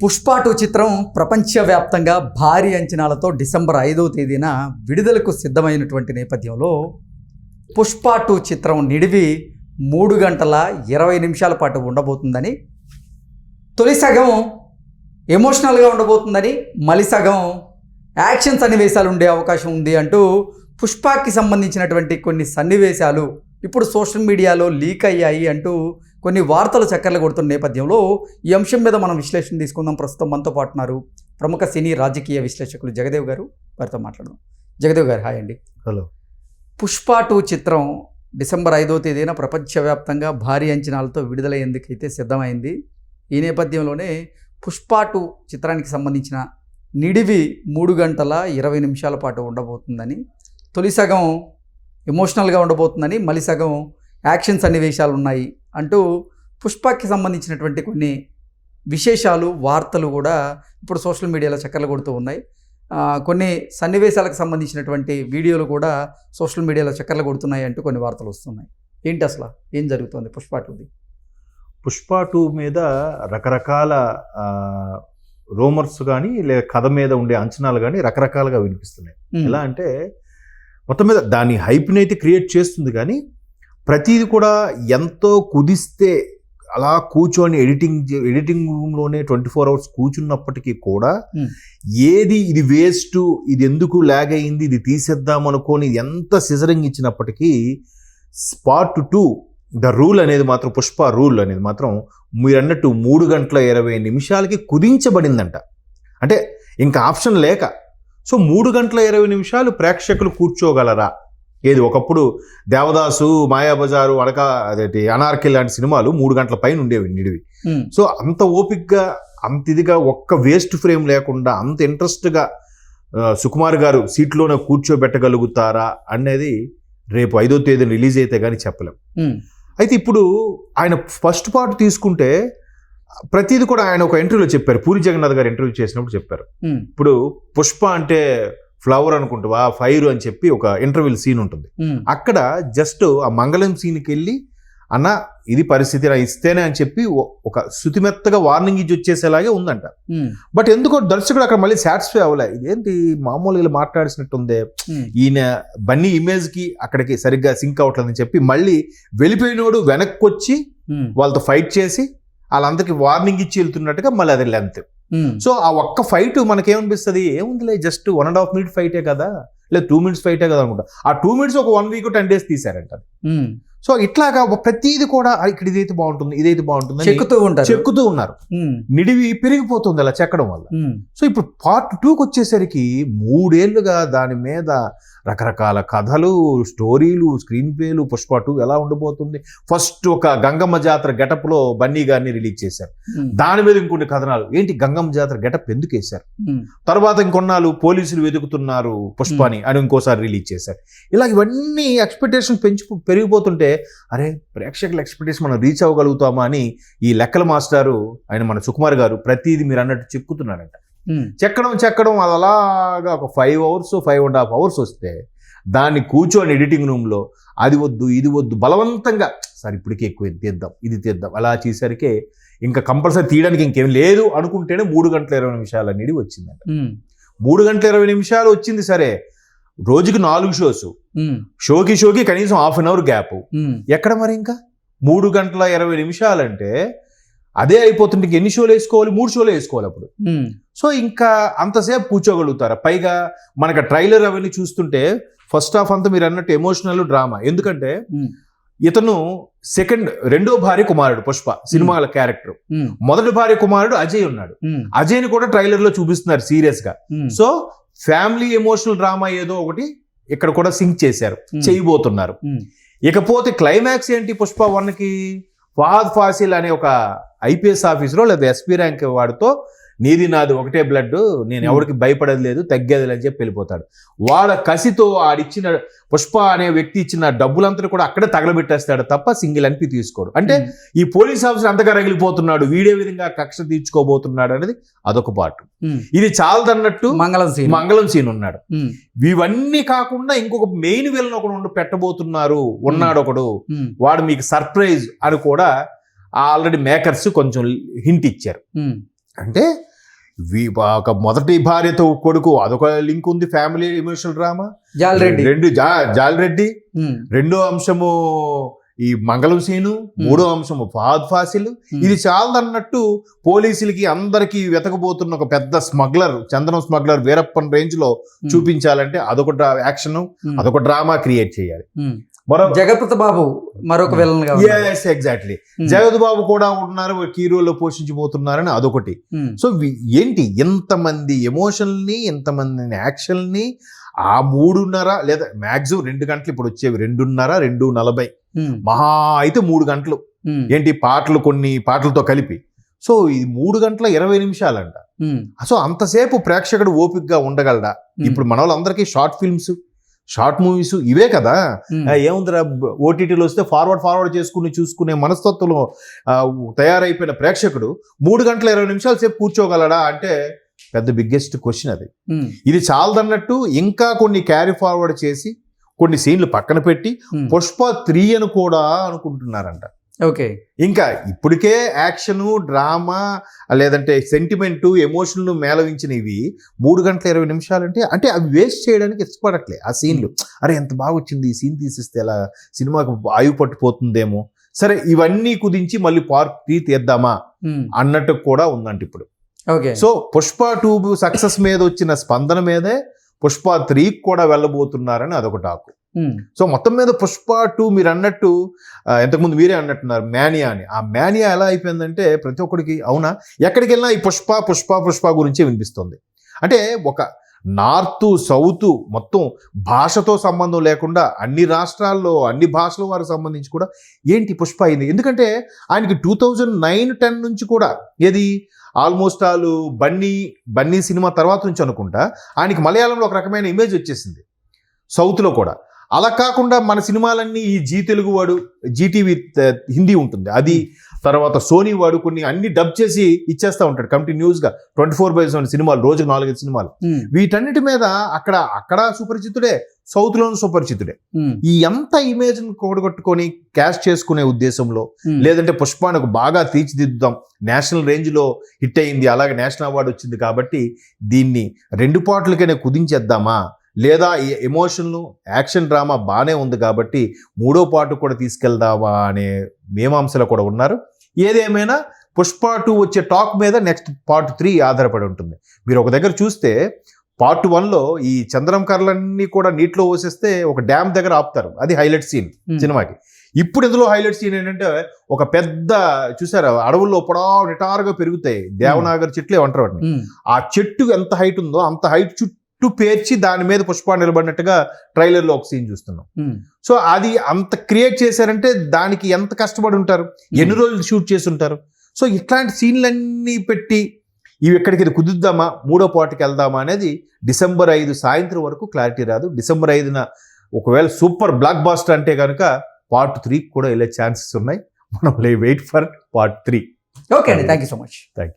Pushpa two చిత్రం ప్రపంచవ్యాప్తంగా భారీ అంచనాలతో డిసెంబర్ ఐదవ తేదీన విడుదలకు సిద్ధమైనటువంటి నేపథ్యంలో పుష్ప టూ చిత్రం నిడివి మూడు గంటల ఇరవై నిమిషాల పాటు ఉండబోతుందని తొలి సగం ఎమోషనల్గా ఉండబోతుందని మలి సగం యాక్షన్ సన్నివేశాలు ఉండే అవకాశం ఉంది అంటూ పుష్పకి సంబంధించినటువంటి కొన్ని సన్నివేశాలు ఇప్పుడు సోషల్ మీడియాలో లీక్ అయ్యాయి అంటూ కొన్ని వార్తలు చక్కర్లు కొడుతున్న నేపథ్యంలో ఈ అంశం మీద మనం విశ్లేషణ తీసుకుందాం. ప్రస్తుతం మనతో పాటు ఉన్నారు ప్రముఖ సినీ రాజకీయ విశ్లేషకులు జగదేవ్ గారు. వారితో మాట్లాడదాం. జగదేవ్ గారు హాయ్ అండి. హలో. పుష్ప టూ చిత్రం డిసెంబర్ ఐదో తేదీన ప్రపంచవ్యాప్తంగా భారీ అంచనాలతో విడుదలయ్యేందుకైతే సిద్ధమైంది. ఈ నేపథ్యంలోనే పుష్ప టూ చిత్రానికి సంబంధించిన నిడివి మూడు గంటల ఇరవై నిమిషాల పాటు ఉండబోతుందని తొలి సగం ఎమోషనల్గా ఉండబోతుందని మలి సగం యాక్షన్ సన్నివేశాలు ఉన్నాయి అంటూ పుష్పకి సంబంధించినటువంటి కొన్ని విశేషాలు వార్తలు కూడా ఇప్పుడు సోషల్ మీడియాలో చక్కర్లు కొడుతూ ఉన్నాయి. కొన్ని సన్నివేశాలకు సంబంధించినటువంటి వీడియోలు కూడా సోషల్ మీడియాలో చక్కర్లు కొడుతున్నాయి అంటూ కొన్ని వార్తలు వస్తున్నాయి. ఏంటి అసలు? ఏం జరుగుతుంది పుష్ప టూది? పుష్ప టూ మీద రకరకాల రోమర్స్ కానీ లేదా కథ మీద ఉండే అంచనాలు కానీ రకరకాలుగా వినిపిస్తున్నాయి. ఎలా అంటే మొత్తం మీద దాని హైప్ని అయితే క్రియేట్ చేస్తుంది కానీ ప్రతిది కూడా ఎంతో కుదిస్తే అలా కూర్చొని ఎడిటింగ్ ఎడిటింగ్ రూమ్లోనే ట్వంటీ ఫోర్ అవర్స్ కూర్చున్నప్పటికీ కూడా. ఏది ఇది వేస్ట్ ఇది ఎందుకు ల్యాగ్ అయింది ఇది తీసేద్దాం అనుకోని ఎంత సిజరింగ్ ఇచ్చినప్పటికీ స్పాట్ టూ ద రూల్ అనేది మాత్రం పుష్ప రూల్ అనేది మాత్రం మీరు అన్నట్టు మూడు గంటల ఇరవై నిమిషాలకి కుదించబడిందంట. అంటే ఇంకా ఆప్షన్ లేక. సో మూడు గంటల ఇరవై నిమిషాలు ప్రేక్షకులు కూర్చోగలరా? ఏది? ఒకప్పుడు దేవదాసు మాయాబజారు అడక అదేంటి అనార్కి లాంటి సినిమాలు మూడు గంటల పైన ఉండేవి నిడివి. సో అంత ఓపిక్గా అంత ఇదిగా ఒక్క వేస్ట్ ఫ్రేమ్ లేకుండా అంత ఇంట్రెస్ట్గా సుకుమార్ గారు సీట్లోనే కూర్చోబెట్టగలుగుతారా అనేది రేపు ఐదో తేదీన రిలీజ్ అయితే కానీ చెప్పలేం. అయితే ఇప్పుడు ఆయన ఫస్ట్ పార్ట్ తీసుకుంటే ప్రతిది కూడా ఆయన ఒక ఇంటర్వ్యూలో చెప్పారు. పూరి జగన్నాథ్ గారు ఇంటర్వ్యూ చేసినప్పుడు చెప్పారు. ఇప్పుడు పుష్ప అంటే ఫ్లవర్ అనుకుంటావా ఫైర్ అని చెప్పి ఒక ఇంటర్వ్యూ సీన్ ఉంటుంది. అక్కడ జస్ట్ ఆ మంగళం సీన్కి వెళ్ళి అన్న ఇది పరిస్థితి నా ఇస్తేనే అని చెప్పి ఒక శుతిమెత్తగా వార్నింగ్ ఇచ్చి వచ్చేసేలాగే ఉందంట. బట్ ఎందుకో దర్శకుడు అక్కడ మళ్ళీ సాటిస్ఫై అవ్వలే. ఇదేంటి మామూలుగా మాట్లాడిసినట్టుందే? ఈయన బన్నీ ఇమేజ్కి అక్కడికి సరిగ్గా సింక్ అవ్వట్లేదని చెప్పి మళ్ళీ వెళ్ళిపోయినోడు వెనక్కి వచ్చి వాళ్ళతో ఫైట్ చేసి వాళ్ళందరికీ వార్నింగ్ ఇచ్చి వెళ్తున్నట్టుగా మళ్ళీ అది లెంత్ సో ఆ ఒక్క ఫైట్ మనకేమనిపిస్తుంది? ఏముందిలే just one and half minute ఫైటే కదా? లేదా టూ మినిట్స్ ఫైటే కదా అనుకుంటా. ఆ టూ మినిట్స్ ఒక వన్ వీక్ టెన్ డేస్ తీసారంట. సో ఇట్లాగా ఒక ప్రతిది కూడా "ఆ, ఇక్కడ ఇదైతే బాగుంటుంది ఇదైతే బాగుంటుంది చెక్కుతూ ఉంటారు. చెక్కుతూ ఉన్నారు. నిడివి పెరిగిపోతుంది అలా చెక్కడం వల్ల. సో ఇప్పుడు పార్ట్ టూకి వచ్చేసరికి మూడేళ్ళుగా దాని మీద రకరకాల కథలు స్టోరీలు స్క్రీన్ ప్లేలు పుష్ప టూ ఎలా ఉండబోతుంది? ఫస్ట్ ఒక గంగమ్మ జాతర గెటప్లో బన్నీ గారిని రిలీజ్ చేశారు. దాని మీద ఇంకొన్ని కథనాలు. ఏంటి గంగమ్మ జాతర గెటప్ ఎందుకు వేశారు? తర్వాత ఇంకొన్నాళ్ళు పోలీసులు వెతుకుతున్నారు పుష్పాని అని ఇంకోసారి రిలీజ్ చేశారు. ఇలా ఇవన్నీ ఎక్స్పెక్టేషన్ పెంచు పెరిగిపోతుంటే అరే ప్రేక్షకుల ఎక్స్పెక్టేషన్ మనం రీచ్ అవ్వగలుగుతామా అని ఈ లెక్కల మాస్టారు ఆయన మన సుకుమార్ గారు ప్రతిదీ మీరు అన్నట్టు చెక్కుతున్నారంట ఉమ్, చెక్కడం చెక్కడం అది అలాగా ఒక five hours five and half hours వస్తే దాన్ని కూర్చొని ఎడిటింగ్ రూమ్లో అది వద్దు ఇది వద్దు బలవంతంగా సార్ ఇప్పటికే ఎక్కువ తీద్దాం ఇది తీద్దాం అలా చేసరికి ఇంకా కంపల్సరీ తీయడానికి ఇంకేం లేదు అనుకుంటేనే మూడు గంటల ఇరవై నిమిషాల నిడి వచ్చిందంట. మూడు గంటల ఇరవై నిమిషాలు వచ్చింది సరే రోజుకి నాలుగు షోస్. షోకి షోకి కనీసం హాఫ్ అన్ అవర్ గ్యాప్. ఎక్కడ మరి ఇంకా? మూడు గంటల ఇరవై నిమిషాలంటే అదే అయిపోతుంటే ఎన్ని షోలు వేసుకోవాలి? మూడు షోలు వేసుకోవాలి అప్పుడు. సో ఇంకా అంతసేపు కూర్చోగలుగుతారా? పైగా మనకు ట్రైలర్ అవన్నీ చూస్తుంటే ఫస్ట్ హాఫ్ అంతా మీరు అన్నట్టు ఎమోషనల్ డ్రామా. ఎందుకంటే ఇతను సెకండ్ రెండో భార్య కుమారుడు పుష్ప సినిమాల క్యారెక్టర్. మొదటి భార్య కుమారుడు అజయ్ ఉన్నాడు. ఉమ్, అజయ్ని కూడా ట్రైలర్లో చూపిస్తున్నారు సీరియస్గా సో ఫ్యామిలీ ఎమోషనల్ డ్రామా ఏదో ఒకటి ఇక్కడ కూడా సింక్ చేశారు. చేయబోతున్నారు. ఇకపోతే క్లైమాక్స్ ఏంటి పుష్ప వన్కి ఫాద్ ఫాసిల్ అనే ఒక ఐపీఎస్ ఆఫీసర్ లేదా ఎస్పీ ర్యాంక్ వాడితో నీది నాది ఒకటే బ్లడ్ నేను Hmm. ఎవరికి భయపడేది లేదు తగ్గేది అని చెప్పి వెళ్ళిపోతాడు. వాడ కసితో ఆడిచ్చిన పుష్ప అనే వ్యక్తి ఇచ్చిన డబ్బులంతా కూడా అక్కడే తగలబెట్టేస్తాడు తప్ప సింగిల్ అనిపి తీసుకోడు. అంటే ఉమ్, ఈ పోలీస్ ఆఫీసర్ అంతగా రగిలిపోతున్నాడు వీడే విధంగా కక్ష తీర్చుకోబోతున్నాడు అనేది అదొక పార్ట్ ఉమ్, ఇది చాలదన్నట్టు మంగళం సీన్. మంగళం సీన్ ఉన్నాడు. ఇవన్నీ కాకుండా ఇంకొక మెయిన్ విలన్ ఒకడు ఉండి పెట్టబోతున్నారు ఉన్నాడు ఒకడు వాడు మీకు సర్ప్రైజ్ అని కూడా ఆల్రెడీ మేకర్స్ కొంచెం హింట్ ఇచ్చారు. అంటే ఒక మొదటి భార్యతో కొడుకు అదొక లింక్ ఉంది ఫ్యామిలీ ఎమోషనల్ డ్రామా జాలరెడ్డి. రెండు జా జాలరెడ్డి. రెండో అంశము ఈ మంగళం సీను మూడో అంశము ఫాద్ ఫాసిల్. ఇది చాలదన్నట్టు పోలీసులకి అందరికి వెతకబోతున్న ఒక పెద్ద స్మగ్లర్ చందనం స్మగ్లర్ వీరప్పన్ రేంజ్లో చూపించాలంటే అదొక యాక్షన్ అదొక డ్రామా క్రియేట్ చేయాలి. మరో జగపతి బాబు మరొక villain. Yes exactly Jagapathi Babu కూడా ఉన్నారు కీ రోల్లో పోషించబోతున్నారని అదొకటి. సో వి- ఏంటి ఎంతమంది ఎమోషన్ని ఎంతమంది యాక్షన్ని ఆ మూడున్నర లేదా మ్యాక్సిమం రెండు గంటలు ఇప్పుడు వచ్చేవి. రెండున్నర రెండు నలభై. ఉమ్, మహా అయితే మూడు గంటలు. ఉమ్, ఏంటి పాటలు కొన్ని పాటలతో కలిపి. సో ఇది మూడు గంటల ఇరవై నిమిషాలంట. సో అంతసేపు ప్రేక్షకుడు ఓపికగా ఉండగలడా? ఇప్పుడు మన వాళ్ళందరికీ షార్ట్ ఫిల్మ్స్ షార్ట్ మూవీస్ ఇవే కదా? ఏముందిరా ఓటీటీలో వస్తే ఫార్వర్డ్ ఫార్వర్డ్ చేసుకుని చూసుకునే మనస్తత్వంలో తయారైపోయిన ప్రేక్షకుడు మూడు గంటల ఇరవై నిమిషాల సేపు కూర్చోగలడా అంటే పెద్ద బిగ్గెస్ట్ క్వశ్చన్ అది. ఇది చాలదన్నట్టు ఇంకా కొన్ని క్యారీ ఫార్వర్డ్ చేసి కొన్ని సీన్లు పక్కన పెట్టి. పుష్ప త్రీ అని కూడా అనుకుంటున్నారంట. ఓకే. ఇంకా ఇప్పటికే యాక్షను డ్రామా లేదంటే సెంటిమెంటు ఎమోషన్లు మేళవించినవి మూడు గంటల ఇరవై నిమిషాలంటే అంటే అవి వేస్ట్ చేయడానికి ఇష్టపడట్లే ఆ సీన్లు. అరే ఎంత బాగా వచ్చింది ఈ సీన్ తీసిస్తే ఎలా సినిమాకు ఆయువు పట్టుపోతుందేమో సరే ఇవన్నీ కుదించి మళ్ళీ పార్ట్ త్రీ తీద్దామా అన్నట్టు కూడా ఉందంట ఇప్పుడు. Okay. So Pushpa two success మీద వచ్చిన స్పందన మీదే పుష్ప త్రీ కూడా వెళ్ళబోతున్నారని అదొక టాకు Hmm. సో మొత్తం మీద పుష్ప టూ మీరు అన్నట్టు ఇంతకుముందు మీరే అన్నట్టున్నారు మేనియా అని. ఆ మేనియా ఎలా అయిపోయిందంటే ప్రతి ఒక్కడికి అవునా? ఎక్కడికి వెళ్ళినా ఈ పుష్ప పుష్ప పుష్ప గురించే వినిపిస్తుంది. అంటే ఒక నార్త్ సౌత్ మొత్తం భాషతో సంబంధం లేకుండా అన్ని రాష్ట్రాల్లో అన్ని భాషల వారికి సంబంధించి కూడా ఏంటి పుష్ప అయింది? ఎందుకంటే ఆయనకి టూ థౌజండ్ నైన్ టెన్ నుంచి కూడా ఏది? Almost all Bunny Bunny cinema తర్వాత నుంచి అనుకుంటా ఆయనకి మలయాళంలో ఒక రకమైన ఇమేజ్ వచ్చేసింది. సౌత్లో కూడా. అలా కాకుండా మన సినిమాలన్నీ ఈ జీ తెలుగు వాడు జీటీవీ హిందీ ఉంటుంది. అది తర్వాత సోనీ వాడు కొన్ని అన్ని డబ్ చేసి ఇచ్చేస్తూ ఉంటాడు. కంటిన్యూస్గా ట్వంటీ ఫోర్ బై సెవెన్ సినిమాలు రోజుకు నాలుగైదు సినిమాలు. వీటన్నిటి మీద అక్కడ అక్కడ సుపరిచితుడే సౌత్లోను సుపరిచితుడే. ఈ ఎంత ఇమేజ్ని కూడగొట్టుకొని క్యాష్ చేసుకునే ఉద్దేశంలో లేదంటే పుష్పానికి బాగా తీర్చిదిద్దుదాం. నేషనల్ రేంజ్లో హిట్ అయింది అలాగే నేషనల్ అవార్డు వచ్చింది కాబట్టి దీన్ని రెండు పాటలకైనా కుదించేద్దామా? లేదా ఈ ఎమోషన్లు యాక్షన్ డ్రామా బాగానే ఉంది కాబట్టి మూడో పాటు కూడా తీసుకెళ్దామా అనే మీమాంసలు కూడా ఉన్నారు. ఏదేమైనా పుష్ప టూ వచ్చే టాక్ మీద నెక్స్ట్ పార్ట్ త్రీ ఆధారపడి ఉంటుంది. మీరు ఒక దగ్గర చూస్తే పార్ట్ వన్లో ఈ చంద్రం కర్రలన్నీ కూడా నీటిలో పోసేస్తే ఒక డ్యామ్ దగ్గర ఆపుతారు. అది హైలైట్ సీన్ సినిమాకి. ఇప్పుడు ఇందులో హైలైట్ సీన్ ఏంటంటే ఒక పెద్ద చూసారా? అడవుల్లో పొడా నిటారుగా పెరుగుతాయి. దేవనాగర్ చెట్లు ఏమంటారు వాటిని. ఆ చెట్టు ఎంత హైట్ ఉందో అంత హైట్ చుట్టూ పేర్చి దాని మీద పుష్ప నిలబడినట్టుగా ట్రైలర్లో ఒక సీన్ చూస్తున్నాం. ఉమ్, సో అది అంత క్రియేట్ చేశారంటే దానికి ఎంత కష్టపడి ఉంటారు? ఎన్ని రోజులు షూట్ చేసి ఉంటారు? సో ఇట్లాంటి సీన్లన్నీ పెట్టి ఇవి ఎక్కడికి కుదుద్దామా మూడో పాటకి వెళ్దామా అనేది డిసెంబర్ ఐదు సాయంత్రం వరకు క్లారిటీ రాదు. డిసెంబర్ ఐదున ఒకవేళ సూపర్ బ్లాక్ బాస్టర్ అంటే కనుక పార్ట్ త్రీ కూడా వెళ్ళే ఛాన్సెస్ ఉన్నాయి. మనం wait for part three. Okay అండి. Thank you so much thank you